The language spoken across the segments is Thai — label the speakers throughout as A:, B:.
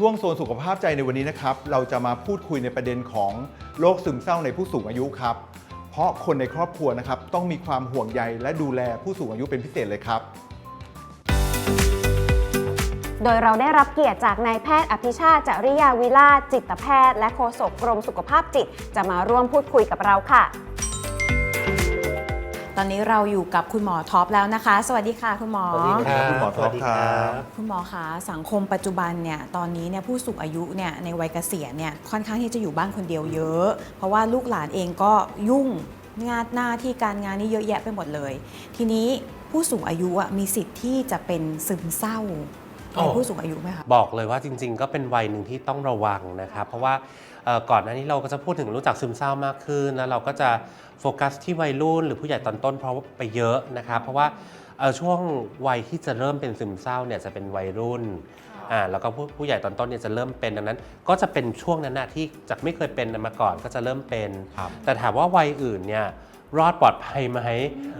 A: ช่วงโซนสุขภาพใจในวันนี้นะครับ เราจะมาพูดคุยในประเด็นของโรคซึมเศร้าในผู้สูงอายุครับ เพราะคนในครอบครัวนะครับต้องมีความห่วงใยและดูแลผู้สูงอายุเป็นพิเศษเลยครับ
B: โดยเราได้รับเกียรติจากนายแพทย์อภิชาติจริยาวิราจิตแพทย์ และโฆษกกรมสุขภาพจิต จะมาร่วมพูดคุยกับเราค่ะ
C: ตอนนี้เราอยู่กับคุณหมอท็อปแล้วนะคะ สวัสดีค่ะคุณหมอ
A: สวัสดีครับคุณหมอท็อปครับ
C: คุณหมอคะสังคมปัจจุบันเนี่ยตอนนี้เนี่ยผู้สูงอายุเนี่ยในวัยเกษียณเนี่ยค่อนข้างที่จะอยู่บ้านคนเดียวเยอะ เพราะว่าลูกหลานเองก็ยุ่งงานหน้าที่การงานนี่เยอะแยะไปหมดเลย ทีนี้ผู้สูงอายุอะมีสิทธิ์ที่จะเป็นซึมเศร้าใน
D: อ๋อ
C: ผู้สูงอายุไหมคะ
D: บอกเลยว่าจริง ๆ ก็เป็นวัยหนึ่งที่ต้องระวังนะครับเพราะว่าเอ่อก่อนหน้านี้เราก็จะพูดถึงรู้จักซึมเศร้ามากขึ้นแล้วเราก็จะ โฟกัสที่วัยรุ่นหรือผู้ใหญ่ตอนต้นเพราะไปเยอะนะครับเพราะว่าเอ่อช่วงวัยที่จะเริ่มเป็นซึมเศร้าเนี่ยจะเป็นวัยรุ่นอ่าแล้วก็ผู้ผู้ใหญ่ตอนต้นเนี่ยจะเริ่มเป็นดังนั้น ก็จะเป็นช่วงนั้นนะที่จากไม่เคยเป็นมาก่อนก็จะเริ่มเป็น
A: ครับ
D: แต่ถามว่าวัยอื่นเนี่ยรอดปลอดภัยไหม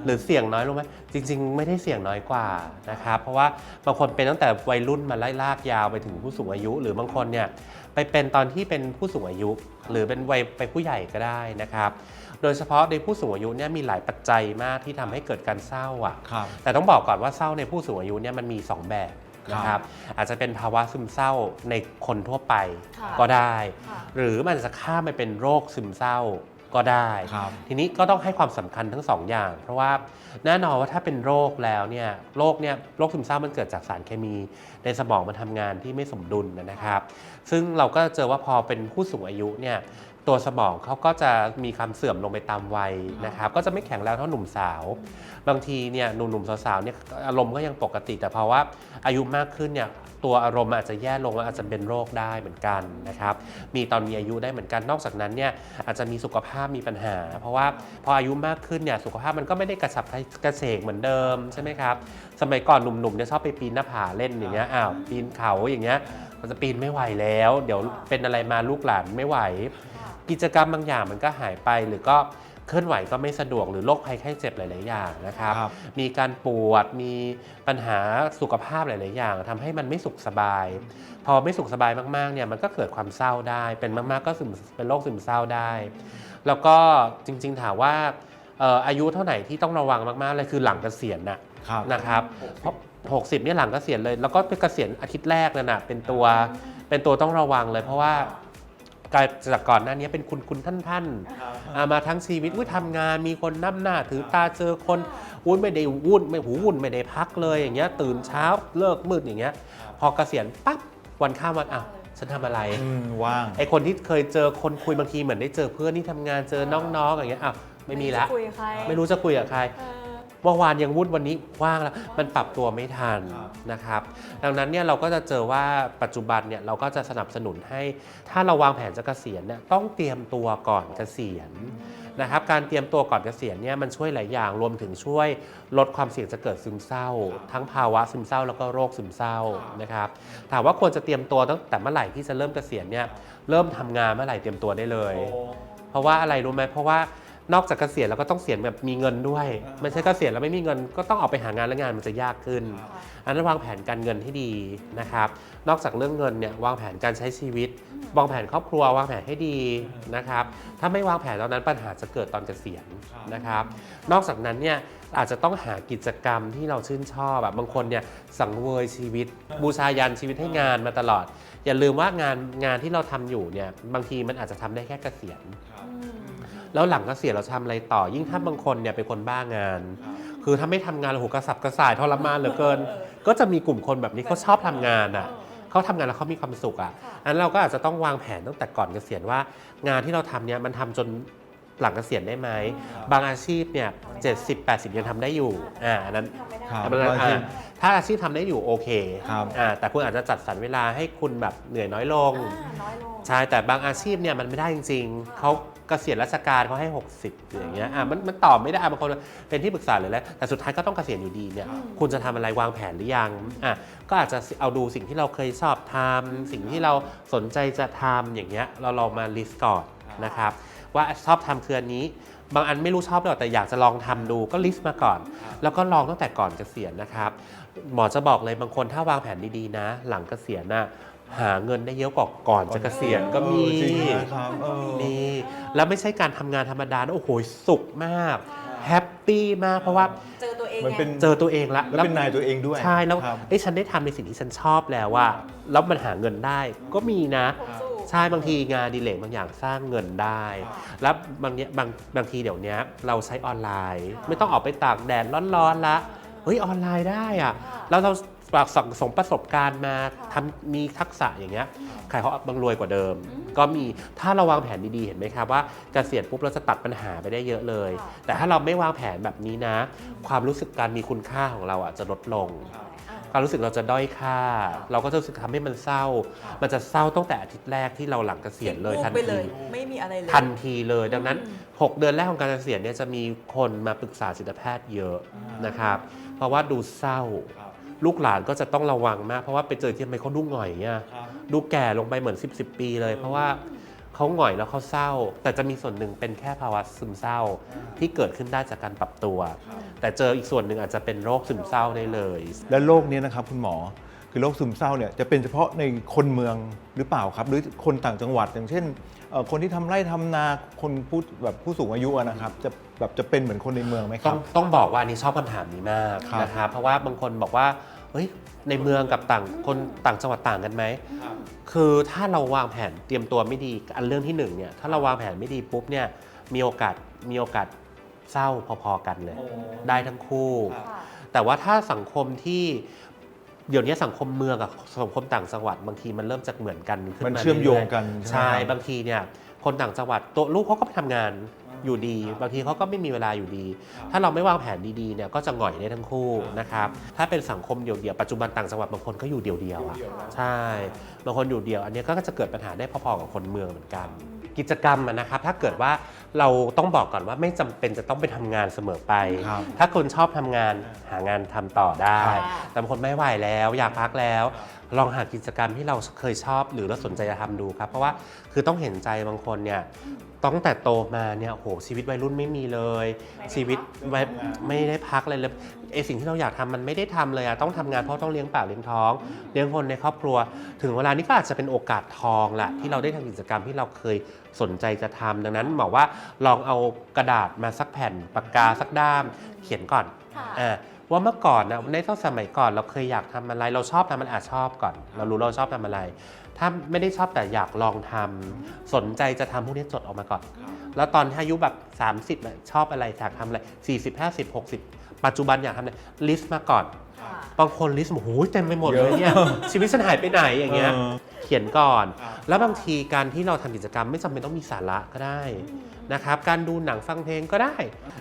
D: หรือเสี่ยงน้อยลงไหมจริง ๆ ไม่ได้เสี่ยงน้อยกว่านะครับเพราะว่าบางคนเป็นตั้งแต่วัยรุ่นมาไล่ลากยาวไปถึงผู้สูงอายุ หรือบางคนเนี่ยไปเป็นตอนที่เป็นผู้สูงอายุ หรือเป็นวัยไปผู้ใหญ่ก็ได้นะครับ โดยเฉพาะในผู้สูงอายุเนี่ยมีหลายปัจจัยมากที่ทำให้เกิดการเศร้าอะ
A: ครับ
D: แต่ต้องบอกก่อนว่าเศร้าในผู้สูงอายุเนี่ยมันมี 2 แบบนะค
A: ครั
D: รับบอาจจะเป็นภาวะซึมเศร้าในคนทั่วไป
C: ค่ะ
D: ก็ได้
C: ค่ะ
D: หรือมันจะข้ามไปเป็นโรคซึมเศร้าก็ได้
A: ครับ
D: ทีนี้ก็ต้องให้ความสำคัญทั้งสองอย่าง เพราะว่าแน่นอนว่าถ้าเป็นโรคแล้วเนี่ยโรคเนี่ยโรคซึมเศร้ามันเกิดจากสารเคมี ในสมองมันทำงานที่ไม่สมดุลนะครับ ซึ่งเราก็เจอว่าพอเป็นผู้สูงอายุเนี่ย ตัวสมองเขาก็จะมีความเสื่อมลงไปตามวัยนะครับ ก็จะไม่แข็งแรงเท่าหนุ่มสาว บางทีเนี่ยหนุ่มๆสาวๆเนี่ยอารมณ์ก็ยังปกติ แต่เพราะว่าอายุมากขึ้นเนี่ยตัวอารมณ์อาจจะแย่ลงและอาจจะเป็นโรคได้เหมือนกันนะครับ มีตอนมีอายุได้เหมือนกัน นอกจากนั้นเนี่ยอาจจะมีสุขภาพมีปัญหา เพราะว่าพออายุมากขึ้นเนี่ยสุขภาพมันก็ไม่ได้กระฉับกระเฉงเหมือนเดิมใช่ไหมครับ สมัยก่อนหนุ่มๆเนี่ยชอบไปปีนหน้าผาเล่นอย่างเงี้ย อ้าวปีนเขาอย่างเงี้ยมันจะปีนไม่ไหวแล้ว เดี๋ยวเป็นอะไรมาลูกหลานไม่ไหว กิจกรรมบางอย่างมันก็หายไปหรือก็เคลื่อนไหวก็ไม่สะดวกหรือโรคภัยไข้เจ็บหลาย ๆ อย่างนะครับ
A: ครับ
D: มีการปวดมีปัญหาสุขภาพหลาย ๆ อย่างทำให้มันไม่สุขสบาย พอไม่สุขสบายมาก ๆ เนี่ยมันก็เกิดความเศร้าได้ เป็นมาก ๆ ก็ซึมเป็นโรคซึมเศร้าได้ แล้วก็จริง ๆ ถามว่าเอ่ออายุเท่าไหร่ที่ต้องระวังมาก ๆ เลยคือหลังเกษียณน่ะ
A: ครับ
D: นะครับเพราะ 60 เนี่ยหลังเกษียณเลย แล้วก็เป็นเกษียณอาทิตย์แรกนั่นน่ะเป็นตัวเป็นตัวต้องระวังเลย เพราะว่า การจากก่อนหน้านี้เป็นคุณคุณท่านท่านๆอ่ามาทั้งชีวิตอุ้ยทำงานมีคนนับหน้าถือตาเจอคนอุ้ยไม่ได้วุ่นไม่หูวุ่นไม่ได้พักเลยอย่างเงี้ยตื่นเช้าเลิกมืดอย่างเงี้ย พอเกษียณปั๊บวันข้ามวันอ้าวฉันทำอะไร
A: อืมว่าง
D: ไอคนที่เคยเจอคนคุยบางทีเหมือนได้เจอเพื่อนที่ทำงานเจอน้องๆอย่างเงี้ยอ้าวไม่มีละ
C: คุยกับใคร
D: ไม่รู้จะคุยกับใคร เมื่อวานยังวุ่นวันนี้ว่างแล้วมันปรับตัวไม่ทัน
A: ครับ
D: นะครับ ดังนั้นเนี่ยเราก็จะเจอว่าปัจจุบันเนี่ยเราก็จะสนับสนุนให้ ถ้าเราวางแผนจะเกษียณเนี่ยต้องเตรียมตัวก่อนเกษียณนะครับการเตรียมตัวก่อนเกษียณเนี่ยมันช่วยหลายอย่างรวมถึงช่วยลดความเสี่ยงจะเกิดซึมเศร้า ทั้งภาวะซึมเศร้าแล้วก็โรคซึมเศร้านะครับถามว่าควรจะเตรียมตัวตั้งแต่เมื่อไหร่ที่จะเริ่มเกษียณเนี่ยเริ่มทำงานเมื่อไหร่เตรียมตัวได้เลย เพราะว่าอะไรรู้ไหมเพราะว่า นอกจากเกษียณแล้วก็ต้องเสียณแบบมีเงินด้วย ไม่ใช่เกษียณแล้วไม่มีเงินก็ต้องออกไปหางานแล้วงานมันจะยากขึ้น อันนั้นวางแผนการเงินให้ดีนะครับ นอกจากเรื่องเงินเนี่ยวางแผนการใช้ชีวิต วางแผนครอบครัววางแผนให้ดีนะครับ ถ้าไม่วางแผนตอนนั้นปัญหาจะเกิดตอนเกษียณนะครับ นอกจากนั้นเนี่ยอาจจะต้องหากิจกรรมที่เราชื่นชอบแบบบางคนเนี่ยสังเวยชีวิต บูชายันชีวิตให้งานมาตลอด อย่าลืมว่างานงานที่เราทำอยู่เนี่ยบางทีมันอาจจะทำได้แค่เกษียณ แล้วหลังเกษียณเราทำอะไรต่อ ยิ่งถ้าบางคนเนี่ยเป็นคนบ้างาน คือถ้าไม่ทำงานโอ้โหกระสับกระส่ายทรมานเหลือเกิน ก็จะมีกลุ่มคนแบบนี้เขาชอบทำงานอะ เขาทำงานแล้วเขามีความสุขอะอันนั้นเราก็อาจจะต้องวางแผนตั้งแต่ก่อนเกษียณว่า งานที่เราทำเนี่ยมันทำจนหลังเกษียณได้ไหม บางอาชีพเนี่ย70 80ยังทำได้อยู่ อ่า อันนั้น
A: ครับ
D: อันนั้น
A: บางที
D: อ่าถ้าอาชีพทำได้อยู่โอเค
A: ครับ
D: อ่าแต่คุณอาจจะจัดสรรเวลาให้คุณแบบเหนื่อยน้อยลงใช่ แต่บางอาชีพเนี่ยมันไม่ได้จริง ๆ เขา เกษียณราชการเขาให้ 60อย่างเงี้ยอะมันมันตอบไม่ได้อะบางคนเป็นที่ปรึกษาเลยแหละแต่สุดท้ายก็ต้องเกษียณอยู่ดีเนี่ยคุณจะทำอะไรวางแผนหรือยังอะก็อาจจะเอาดูสิ่งที่เราเคยชอบทำสิ่งที่เราสนใจจะทำอย่างเงี้ยเราลองมาลิสต์ก่อนนะครับว่าชอบทำคืออันนี้ บางอันไม่รู้ชอบหรอกแต่อยากจะลองทำดูก็ลิสต์มาก่อน แล้วก็ลองตั้งแต่ก่อนเกษียณนะครับ หมอจะบอกเลยบางคนถ้าวางแผนดีๆนะ หลังเกษียณน่ะ หาเงินได้เยอะกว่าก่อนจะเกษียณก็มี
A: เออจริงนะครับเออ
D: มีแล้วไม่ใช่การทำงานธรรมดานะโอ้โหสุขมากแฮปปี้มากเพราะว่า
C: เจอตัวเอง
A: มันเป็น
D: เจอตัวเองละ
A: แล้วเป็นนายตัวเองด้วย
D: ใช่แล้ว
A: ครับ
D: เอ้ยฉันได้ทำในสิ่งที่ฉันชอบแล้วว่าแล้วมันหาเงินได้ก็มีนะใช่บางทีงานอดีเลกบางอย่างสร้างเงินได้ แล้วบางเนี้ยบางบางทีเดี๋ยวเนี้ยเราใช้ออนไลน์ ไม่ต้องออกไปตากแดดร้อนๆละเฮ้ยออนไลน์ได้อะแล้วเรา ฝากสั่งสมประสบการณ์มาทำมีทักษะอย่างเงี้ยใครเขาบางรวยกว่าเดิม ก็มีถ้าเราวางแผนดีๆเห็นไหมครับว่าเกษียณปุ๊บเราจะตัดปัญหาไปได้เยอะเลยแต่ถ้าเราไม่วางแผนแบบนี้นะ ความรู้สึกการมีคุณค่าของเราอะจะลดลงความรู้สึกเราจะด้อยค่า เราก็จะรู้สึกทำให้มันเศร้ามันจะเศร้าตั้งแต่อาทิตย์แรกที่เราหลังเกษียณเลยทัน
C: ไปเล
D: ที
C: ย ไม่มีอะไรเลย
D: ทันทีเลย ดังนั้น6เดือนแรกของการเกษียณเนี่ยจะมีคนมาปรึกษาจิตแพทย์เยอะนะครับ เพราะว่าดูเศร้า ลูกหลานก็จะต้องระวังมาก เพราะว่าไปเจอที่ทำไมเขาดูหงอยเนี่ยดูแก่ลงไปเหมือน 10 10ปีเลย เพราะว่าเขาหงอยแล้วเขาเศร้า แต่จะมีส่วนหนึ่งเป็นแค่ภาวะซึมเศร้าที่เกิดขึ้นได้จากการปรับตัว แต่เจออีกส่วนหนึ่งอาจจะเป็นโรคซึมเศร้าได้เลย
A: และโรคนี้นะครับคุณหมอ คือโรคซึมเศร้าเนี่ยจะเป็นเฉพาะในคนเมืองหรือเปล่าครับ หรือคนต่างจังหวัด อย่างเช่นเอ่อคนที่ทำไร่ทำนาคนผู้แบบผู้สูงอายุอะนะครับ จะแบบจะเป็นเหมือนคนในเมืองไหมค
D: ต้
A: รั
D: อบงต้องบอกว่าอันนี้ชอบคำถามนี้มาก
A: ครับ
D: นะครับเพราะว่าบางคนบอกว่าเฮ้ยในเมืองกับต่างคนต่างจังหวัดต่างกันไหมคือถ้าเราวางแผนเตรียมตัวไม่ดีอันเรื่องที่หนึ่งเนี่ยถ้าเราวางแผนไม่ดีปุ๊บเนี่ยมีโอกาสมีโอกาสเศร้าพอๆกันเลย ได้ทั้งคู่ แต่ว่าถ้าสังคมที่ เดี๋ยวนี้สังคมเมืองกับสังคมต่างจังหวัดบางทีมันเริ่มจากเหมือนกันขึ้น
A: มัน
D: มา
A: เชื่อมโยง
D: รื่ๆ
A: กัน
D: ใช่
A: ไหมครับ
D: บางทีเนี่ยคนต่างจังหวัดตัวลูกเขาก็ไปทำงานอยู่ดี บางทีเขาก็ไม่มีเวลาอยู่ดี ถ้าเราไม่วางแผนดีๆเนี่ยก็จะหงอยได้ทั้งคู่นะครับถ้าเป็นสังคมเดี่ยวๆปัจจุบันต่างจังหวัดบางคนก็อยู่เดี่ยวๆอะใช่บางคนอยู่เดี่ยว อันนี้ก็จะเกิดปัญหาได้พอๆกับคนเมืองเหมือนกัน กิจกรรมอะนะครับถ้าเกิดว่าเราต้องบอกก่อนว่าไม่จำเป็นจะต้องไปทำงานเสมอไป
A: ครับ
D: ถ้าคนชอบทำงานหางานทำต่อได้
A: ครับ
D: แต่บางคนไม่ไหวแล้ว อยากพักแล้ว ลองหากิจกรรมที่เราเคยชอบหรือเราสนใจจะทำดูครับ เพราะว่าคือต้องเห็นใจบางคนเนี่ยตั้งแต่โตมาเนี่ยโอ้โหชีวิตวัยรุ่นไม่มีเลย ชีวิตวัยไม่ได้พักเลยเลยไอสิ่งที่เราอยากทำมันไม่ได้ทำเลยอะต้องทำงานเพราะต้องเลี้ยงปากเลี้ยงท้อง เลี้ยงคนในครอบครัว ถึงเวลานี้ก็อาจจะเป็นโอกาสทองแหละที่เราได้ทำกิจกรรมที่เราเคยสนใจจะทำดังนั้นบอกว่าลองเอากระดาษมาสักแผ่นปากกาสักด้ามเขียนก่อนอ่า ว่าเมื่อก่อนนะในตอนสมัยก่อนเราเคยอยากทำอะไร เราชอบทำมันอาจชอบก่อน เรารู้เราชอบทำอะไร ถ้าไม่ได้ชอบแต่อยากลองทำสนใจจะทำพวกนี้จดออกมาก่อน แล้วตอนที่อายุแบบ 30น่ะชอบอะไรอยากทำอะไร40 50 60 ปัจจุบันอยากทำอะไรลิสต์มาก่อนบางคนลิสต์โอ้โหเต็มไปหมดเลยเนี่ยชีวิตฉันหายไปไหนอย่างเงี้ย
A: เออ
D: เขียนก่อน แล้วบางทีการที่เราทำกิจกรรมไม่จำเป็นต้องมีสาระก็ได้ นะครับการดูหนังฟังเพลงก็ได้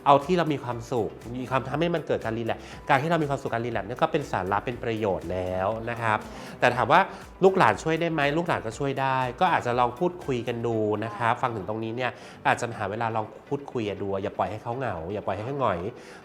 D: เอาที่เรามีความสุขมีความทำให้มันเกิดการรีแลกซ์การที่เรามีความสุขการรีแลกซ์เนี่ยก็เป็นสาระเป็นประโยชน์แล้วนะครับแต่ถามว่าลูกหลานช่วยได้ไหมลูกหลานก็ช่วยได้ ก็อาจจะลองพูดคุยกันดูนะครับฟังถึงตรงนี้เนี่ยอาจจะหาเวลาลองพูดคุยกันดู อย่าปล่อยให้เขาเหงา อย่าปล่อยให้เขาหงอย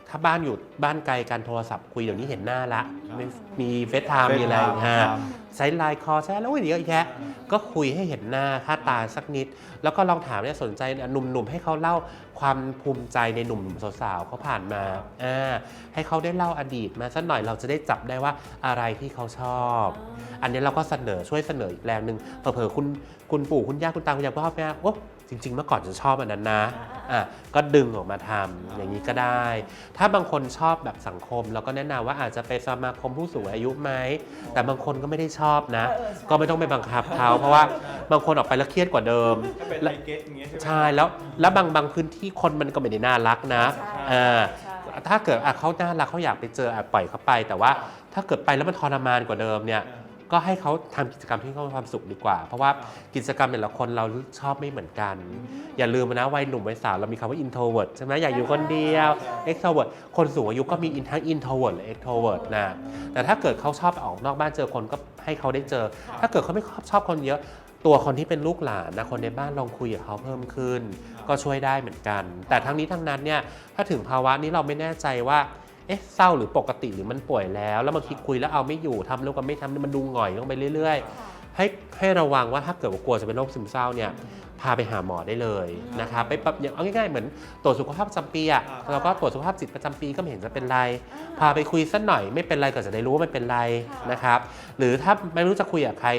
D: ถ้าบ้านอยู่บ้านไกลการโทรศัพท์คุยเดี๋ยวนี้เห็นหน้าละไม่มีเฟซไทม์มีอะไร
A: FaceTime
D: อ่า
A: ครับ
D: ใช้ไลน์คอใช้แล้วเดี๋ยวอีกแยะก็คุยให้เห็นหน้าค่าตาสักนิด แล้วก็ลองถามเนี่ยสนใจหนุ่มๆให้เขาเล่าความภูมิใจในหนุ่มๆสาวๆเขาผ่านมาอ่าให้เขาได้เล่าอดีตมาสักหน่อยเราจะได้จับได้ว่าอะไรที่เขาชอบ อันนี้เราก็เสนอช่วยเสนออีกแรงหนึ่งเผลอๆคุณคุณปู่คุณย่าคุณตาคุณยายพ่อแม่โอ้ จริง ๆ เมื่อก่อนจะชอบอันนั้นนะอะก็ดึงออกมาทำอย่างนี้ก็ได้ ถ้าบางคนชอบแบบสังคมเราก็แนะนำว่าอาจจะไปสมาคมผู้สูงอายุไหมแต่บางคนก็ไม่ได้ชอบนะ ก็ไม่ต้องไปบังคับเขาเพราะว่าบางคนออกไปแล้วเครียดกว่าเดิม
A: ถ้าเป็นไลเกตอย่างเงี้ยใช่ไหม
D: ใช่แล้วแล้วบางบางพื้นที่คนมันก็ไม่ได้น่ารักนะอ่าถ้าเกิดอะเขาน่ารักเขาอยากไปเจออะปล่อยเขาไป แต่ว่าถ้าเกิดไปแล้วมันทรมานกว่าเดิมเนี่ย ก็ให้เขาทำกิจกรรมที่เขามีความสุขดีกว่า เพราะว่ากิจกรรมแต่ละคนเราชอบไม่เหมือนกัน อย่าลืมนะวัยหนุ่มวัยสาวเรามีคำว่า introvert ใช่ไหมอยากอยู่คนเดียว extrovert คนสูงอายุก็มีทั้ง introvert และ extrovert นะแต่ถ้าเกิดเขาชอบออกนอกบ้านเจอคนก็ให้เขาได้เจอ ถ้าเกิดเขาไม่ชอบคนเยอะตัวคนที่เป็นลูกหลานนะคนในบ้านลองคุยกับเขาเพิ่มขึ้น ก็ช่วยได้เหมือนกัน แต่ทั้งนี้ทั้งนั้นเนี่ยถ้าถึงภาวะนี้เราไม่แน่ใจว่า เอ๊ะเศร้าหรือปกติหรือมันป่วยแล้ว แล้วบางทีคุยแล้วเอาไม่อยู่ทำแล้วก็ไม่ทำมันดูหงอยลงไปเรื่อย ๆ ให้ให้ระวังว่าถ้าเกิดว่ากลัวจะเป็นโรคซึมเศร้าเนี่ย พาไปหาหมอได้เลยนะครับไปปรับอย่างเอาง่ายๆเหมือนตรวจสุขภาพประจำปีอะเราก็ตรวจสุขภาพจิตประจำปีก็ไม่เห็นจะเป็นไร พาไปคุยสักหน่อยไม่เป็นไรก็จะได้รู้ว่าไม่เป็นไรนะครับหรือถ้าไม่รู้จะคุยกับใคร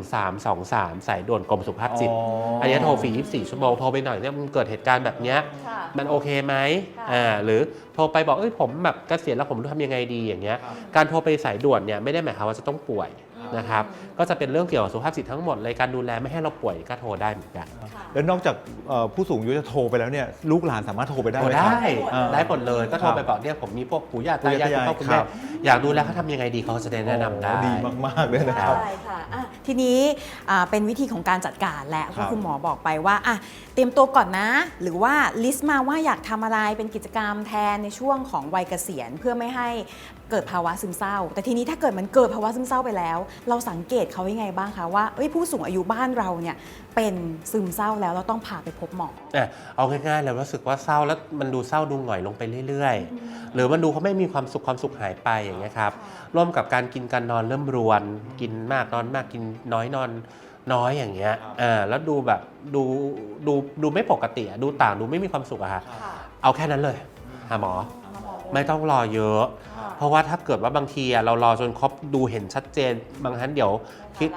D: 1323 สายด่วนกรมสุขภาพจิต
A: อ๋ออั
D: อันนี้โทรฟรี24ชั่วโมงโทรไปหน่อยเนี่ยมันเกิดเหตุการณ์แบบเนี้ย
B: ค่ะ
D: มันโอเคไหม
B: ค่ะ
D: อ่าหรือโทรไปบอกเอ้ยผมแบบเกษียณแล้วผมทำยังไงดีอย่างเงี้ย
A: ครับ
D: การโทรไปสายด่วนเนี่ยไม่ได้หมายความว่าจะต้องป่วย นะครับ ก็จะเป็นเรื่องเกี่ยวกับสุขภาพจิตทั้งหมดเลยการดูแลไม่ให้เราป่วยก็โทรได้เหมือนกัน
A: แล้วนอกจากเอ่อผู้สูงอายุจะโทรไปแล้วเนี่ยลูกหลานสามารถโทรไปได้
D: โทร
A: ไหมครับ
D: ได้
A: อ่า
D: ได้หมดเลยก็โทรไป
A: ครับ
D: บอกเนี่ยผมมีพวกปู่ย่า
A: ปู่
D: ตา
A: ย่ายา
D: ย
A: ตายาย
D: คุณพ่อคุณ
A: ครั
D: แม่
A: บ
D: อยากดูแลเขาทำยังไงดีเขาจะได้แนะนำได้
A: โอ้ดีมากๆเลยนะครับ
C: ใช่ค่ะอะ ทีนี้อ่าเป็นวิธีของการจัดการและ
A: ครับ
C: ที่คุณหมอบอกไปว่าอะเตรียมตัวก่อนนะ หรือว่าลิสต์มาว่าอยากทำอะไรเป็นกิจกรรมแทนในช่วงของวัยเกษียณ เพื่อไม่ให้ เกิดภาวะซึมเศร้า แต่ทีนี้ถ้าเกิดมันเกิดภาวะซึมเศร้าไปแล้ว เราสังเกตเขายังไงบ้างคะว่าเอ้ยผู้สูงอายุบ้านเราเนี่ยเป็นซึมเศร้าแล้วเราต้องพาไปพบหมอ
D: อะเอาง่ายๆเลยรู้สึกว่าเศร้าแล้วมันดูเศร้าดูหงอยลงไปเรื่อยๆ หรือมันดูเขาไม่มีความสุขความสุขหายไปอย่างเงี้ยครับร่วมกับการกินการนอนเริ่มรวน กินมากนอนมากกินน้อยนอนน้อยอย่างเงี้ยอ่าแล้วดูแบบดูดูดูไม่ปกติอะดูต่างดูไม่มีความสุขอะค่ะเอาแค่นั้นเลยหาหมอ ไม่ต้องรอเยอะ เพราะว่าถ้าเกิดว่าบางทีอะเรารอจนครบดูเห็นชัดเจน บางครั้งเดี๋ยวคิด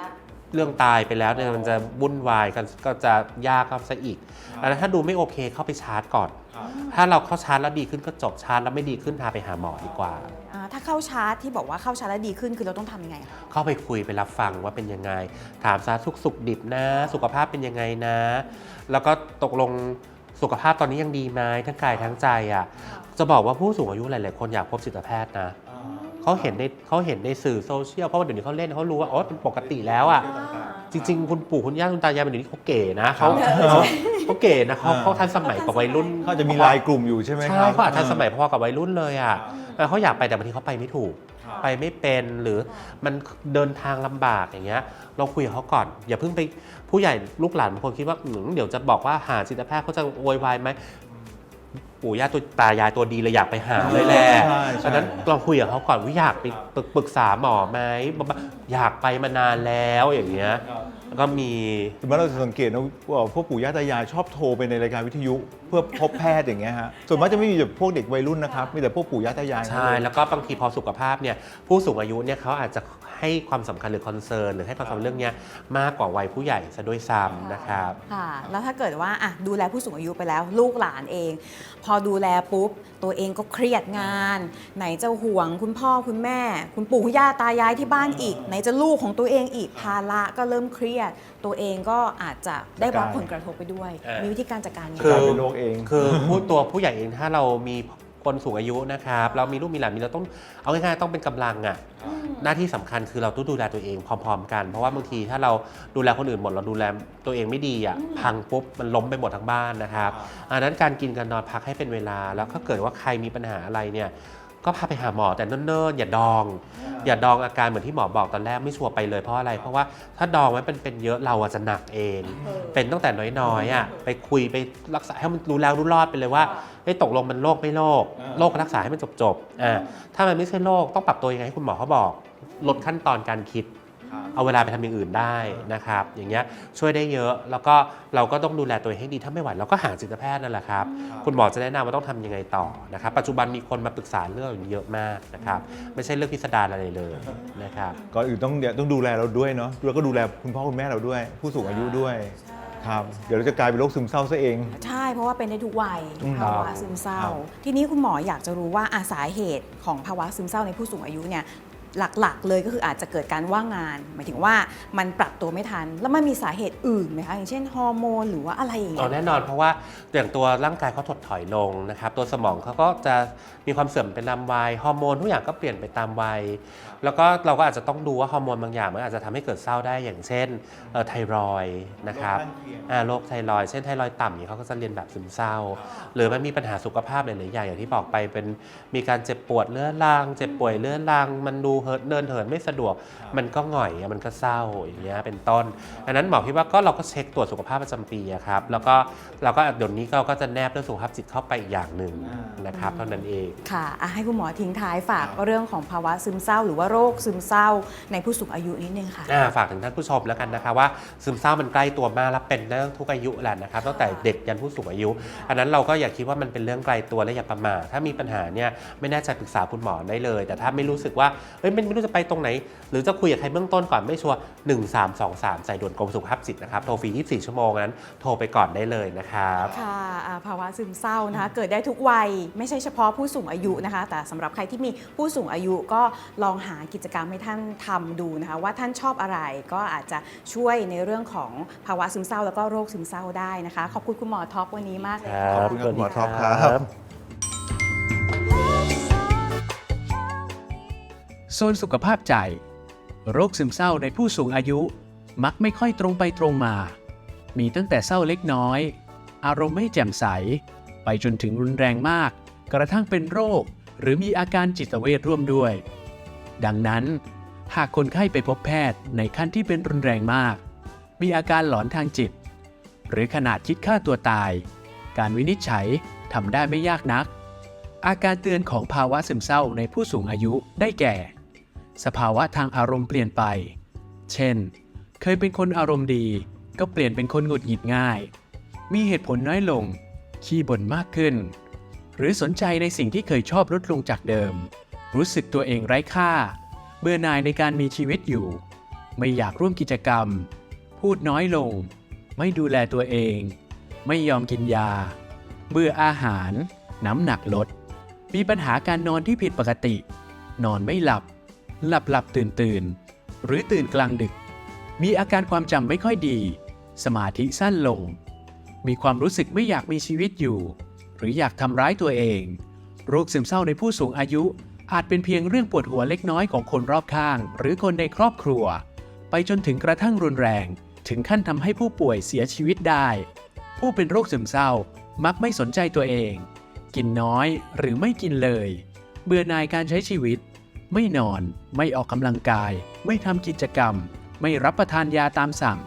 D: เรื่องตายไปแล้วเนี่ยมันจะวุ่นวายกันก็จะยากเข้าซะอีกแล้วถ้าดูไม่โอเคเข้าไปชาร์จก่อน ถ้าเราเข้าชาร์จแล้วดีขึ้นก็จบชาร์จแล้วไม่ดีขึ้นพาไปหาหมอดีกว่า
C: อ่า ถ้าเข้าชาร์จที่บอกว่าเข้าชาร์จแล้วดีขึ้นคือเราต้องทำยังไงคะ
D: เข้าไปคุยไปรับฟังว่าเป็นยังไง ถามสาทุกสุขดิบนะ สุขภาพเป็นยังไงนะ แล้วก็ตกลงสุขภาพตอนนี้ยังดีไหมทั้งกายทั้งใจอะ จะบอกว่าผู้สูงอายุหลาย ๆ คนอยากพบจิตแพทย์นะเขาเห็นในเขาเห็นในสื่อโซเชียลเพราะว่าเดี๋ยวนี้เขาเล่นเขารู้ว่าอ๋อเป็นปกติแล้วอะจริง ๆ คุณปู่คุณย่าคุณตายายเป็นเดี๋ยวนี้เขาเก๋นะเขาเขาเขาเก๋นะเขา
A: อ่า
D: เขาทันสมัยกับวัยรุ่น
A: เขาจะมีไลายกลุ่มอยู่ใช่ไหมค
D: ใช่
A: รับ
D: เขาอาจทันสมัยพอกับวัยรุ่นเลยอะเออเขาอยากไปแต่บางทีเขาไปไม่ถูก ไปไม่เป็นหรือมันเดินทางลำบากอย่างเงี้ย เราคุยกับเขาก่อน อย่าเพิ่งไปผู้ใหญ่ลูกหลานบางคนคิดว่าหืมเดี๋ยวจะบอกว่าหาจิตแพทย์เขาจะโวยวายไหม ปู่ย่าตัวตายายตัวดีเลยอยากไปหาเลยแหละ
A: ใช่ใช่
D: ฉะนั้นลองคุยกับเขาก่อนว่าอยากไปปรึกปรึกษาหมอไหมบอกว่าอยากไปมานานแล้วอย่างเงี้ย แล้วก็มี
A: ถึงแม้เราจะสังเกตนะว่าพวกปู่ย่าตายายชอบโทรไปในรายการวิทยุเพื่อพบแพทย์อย่างเงี้ยฮะส่วนมากจะไม่มีแบบพวกเด็กวัยรุ่นนะครับมีแต่พวกปู่ย่าตายาย
D: ใช่แล้วก็บางทีพอสุขภาพเนี่ยผู้สูงอายุเนี่ยเขาอาจจะให้ความสำคัญหรือคอนเซิร์นหรือให้ความสำคัญเรื่องเนี้ยมากกว่าวัยผู้ใหญ่ซะด้วยซ้ำนะครับ
C: ค่ะ แล้วถ้าเกิดว่าอะดูแลผู้สูงอายุไปแล้วลูกหลานเอง พอดูแลปุ๊บ ตัวเองก็เครียดงาน ไหนจะห่วงคุณพ่อคุณแม่ คุณปู่คุณย่าตายายที่บ้านอีก ไหนจะลูกของตัวเองอีกภาระก็เริ่มเครียดตัวเองก็อาจจะได้รับผลกระทบไปด้วย
D: เออ
C: มีวิธีการจัดการยังไง
A: คือกลายเป็นโรคเอง
D: คือผู้ตัวผู้ใหญ่เองถ้าเรามีคนสูงอายุนะครับ เรามีลูกมีหลานมีเราต้องเอาง่ายๆต้องเป็นกำลังอะ หน้าที่สำคัญคือเราต้องดูแลตัวเองพร้อมๆกัน เพราะว่าบางทีถ้าเราดูแลคนอื่นหมดเราดูแลตัวเองไม่ดีอะพังปุ๊บมันล้มไปหมดทั้งบ้านนะครับอันนั้นการกินการนอนพักให้เป็นเวลา แล้วถ้าเกิดว่าใครมีปัญหาอะไรเนี่ย ก็พาไปหาหมอแต่เนิ่นๆอย่าดอง อย่าดองอาการเหมือนที่หมอบอกตอนแรกไม่ชัวร์ไปเลยเพราะอะไร เพราะว่าถ้าดองไว้เป็นเป็นเยอะเราอะจะหนักเอง เป็นตั้งแต่น้อยๆอะไปคุยไปรักษาให้มันรู้แล้วรู้รอดไปเลยว่าเฮ้ยตกลงมันโรคไม่โรคโรคก็รักษาให้มันจบๆอ่าถ้ามันไม่ใช่โรคต้องปรับตัวยังไงให้คุณหมอเขาบอก ลดขั้นตอนการคิด เอาเวลาไปทำอย่างอื่นได้นะครับ อย่างเงี้ยช่วยได้เยอะแล้วก็เราก็ต้องดูแลตัวเองให้ดีถ้าไม่ไหวเราก็หาจิตแพทย์นั่นแหละครับ คุณหมอจะแนะนำว่าต้องทำยังไงต่อนะครับ ปัจจุบันมีคนมาปรึกษาเรื่องอย่างนี้เยอะมากนะครับ ไม่ใช่เรื่องพิสดารอะไรเลยนะครับ
A: ก่อนอื่นต้องเนี่ยต้องดูแลเราด้วยเนาะแล้วก็ดูแลคุณพ่อคุณแม่เราด้วย ผู้สูงอายุด้วยครับเดี๋ยวเราจะกลายเป็นโรคซึมเศร้าซะเอง
C: ใช่เพราะว่าเป็นได้ทุกวัย
A: อืม
C: ภาวะ
A: ครับ
C: ซึมเศร้า
A: ครับ
C: ทีนี้คุณหมออยากจะรู้ว่าอาสาเหตุของภาวะซึมเศร้าในผู้สูงอายุเนี่ย หลักๆ เลยก็คืออาจจะเกิดการว่างงาน หมายถึงว่ามันปรับตัวไม่ทัน แล้วมันมีสาเหตุอื่นไหมคะอย่างเช่นฮอร์โมนหรือว่าอะไรอย่าง
D: อ๋
C: เงี้
D: อยแน่นอนเพราะว่าอย่างตัวร่างกายเขาถดถอยลงนะครับ ตัวสมองเขาก็จะมีความเสื่อมเป็นตามวัยฮอร์โมนทุกอย่างก็เปลี่ยนไปตามวัย แล้วก็เราก็อาจจะต้องดูว่าฮอร์โมนบางอย่างมันอาจจะทำให้เกิดเศร้าได้อย่างเช่นเอ่อไทรอยด์นะครับอ่าโรคไทรอยด์เช่นไทรอยด์ต่ำเนี่ยเขาก็จะเรียนแบบซึมเศร้า หรือมันมีปัญหาสุขภาพหลายๆอย่างอย่างที่บอกไปเป็นมีการเจ็บปวดเรื้อรัง เจ็บป่วยเรื้อรัง มันดูเหินเดินเหินไม่สะดวก มันก็หงอยอะมันก็เศร้าอย่างเงี้ยเป็นต้นอันนั้นหมอคิดว่าก็เราก็เช็คตรวจสุขภาพประจำปีอะครับแล้วก็เราก็เดี๋ยวนี้เราก็จะแนบเรื่องสุขภาพจิตเข้าไปอีกอย่างหนึ่งนะครับเท่านั้นเอง
C: ค่ะอะให้คุณหมอทิ้งท้ายฝากเรื่องของภาวะซึมเศร้า หรือว่าโรคซึมเศร้าในผู้สูงอายุนิดนึงค่ะ
D: อ่าฝากถึงท่านผู้ชมแล้วกันนะคะว่าซึมเศร้ามันใกล้ตัวมากและเป็นเรื่องทุกอายุแหละนะครับตั้งแต่เด็กยันผู้สูงอายุ อันนั้นเราก็อย่าคิดว่ามันเป็นเรื่องไกลตัวและอย่าประมาทถ้ามีปัญหาเนี่ยไม่แน่ใจปรึกษาคุณหมอได้เลย แต่ถ้าไม่รู้สึกว่าเอ้ยไม่ไม่รู้จะไปตรงไหน หรือจะคุยกับใครเบื้องต้นก่อนไม่ชัวร์1 3 2 3 ใส่ด่วนกรมสุขภาพจิตนะครับ โทรฟรี 24 ชั่วโมงนั้น โทรไปก่อนได้เลยนะครับ
C: ค่ะอ่าภาวะซึมเศร้านะคะเกิดได้ทุกวัยไม่ใช่เฉพาะผู้สูงอายุนะคะ แต่สำหรับใครที่มีผู้สูงอายุก็ลองหากิจกรรมให้ท่านทำดูนะคะ ว่าท่านชอบอะไรก็อาจจะช่วยในเรื่องของภาวะซึมเศร้าแล้วก็โรคซึมเศร้าได้นะคะ ขอบคุณคุณหมอท็อปวันนี้มากเลยค่ะ
A: ขอบคุณครับ
D: สวัสดี
A: หมอท็อปครับ
E: โซนสุขภาพใจ โรคซึมเศร้าในผู้สูงอายุ มักไม่ค่อยตรงไปตรงมา มีตั้งแต่เศร้าเล็กน้อย อารมณ์ไม่แจ่มใส ไปจนถึงรุนแรงมาก กระทั่งเป็นโรค หรือมีอาการจิตเวทร่วมด้วย ดังนั้น หากคนไข้ไปพบแพทย์ในขั้นที่เป็นรุนแรงมาก มีอาการหลอนทางจิต หรือขนาดคิดฆ่าตัวตาย การวินิจฉัยทำได้ไม่ยากนักอาการเตือนของภาวะซึมเศร้าในผู้สูงอายุได้แก่ สภาวะทางอารมณ์เปลี่ยนไป เช่น เคยเป็นคนอารมณ์ดี ก็เปลี่ยนเป็นคนหงุดหงิดง่าย มีเหตุผลน้อยลง ขี้บ่นมากขึ้น หรือสนใจในสิ่งที่เคยชอบลดลงจากเดิม รู้สึกตัวเองไร้ค่า เบื่อหน่ายในการมีชีวิตอยู่ ไม่อยากร่วมกิจกรรม พูดน้อยลง ไม่ดูแลตัวเอง ไม่ยอมกินยา เบื่ออาหาร น้ำหนักลด มีปัญหาการนอนที่ผิดปกติ นอนไม่หลับ หลับหลับตื่นตื่นหรือตื่นกลางดึก มีอาการความจำไม่ค่อยดี สมาธิสั้นลง มีความรู้สึกไม่อยากมีชีวิตอยู่ หรืออยากทำร้ายตัวเอง โรคซึมเศร้าในผู้สูงอายุอาจเป็นเพียงเรื่องปวดหัวเล็กน้อยของคนรอบข้าง หรือคนในครอบครัว ไปจนถึงกระทั่งรุนแรง ถึงขั้นทำให้ผู้ป่วยเสียชีวิตได้ ผู้เป็นโรคซึมเศร้ามักไม่สนใจตัวเอง กินน้อยหรือไม่กินเลย เบื่อหน่ายการใช้ชีวิต ไม่นอน ไม่ออกกำลังกาย ไม่ทำกิจกรรม ไม่รับประทานยาตามสั่ง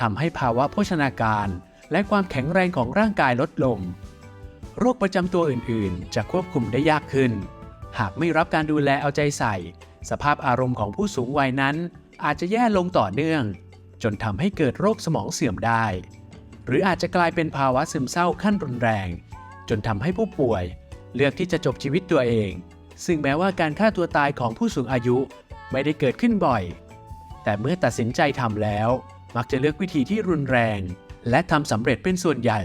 E: ทำให้ภาวะโภชนาการและความแข็งแรงของร่างกายลดลง โรคประจำตัวอื่นๆ จะควบคุมได้ยากขึ้น หากไม่รับการดูแลเอาใจใส่ สภาพอารมณ์ของผู้สูงวัยนั้น อาจจะแย่ลงต่อเนื่อง จนทำให้เกิดโรคสมองเสื่อมได้ หรืออาจจะกลายเป็นภาวะซึมเศร้าขั้นรุนแรง จนทำให้ผู้ป่วย เลือกที่จะจบชีวิตตัวเอง ซึ่งแม้ว่าการฆ่าตัวตายของผู้สูงอายุไม่ได้เกิดขึ้นบ่อย แต่เมื่อตัดสินใจทำแล้ว มักจะเลือกวิธีที่รุนแรง และทำสำเร็จเป็นส่วนใหญ่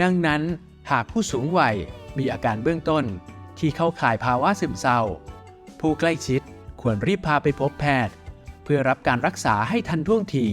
E: ดังนั้นหากผู้สูงวัยมีอาการเบื้องต้น ที่เข้าข่ายภาวะซึมเศร้า ผู้ใกล้ชิดควรรีบพาไปพบแพทย์ เพื่อรับการรักษาให้ทันท่วงที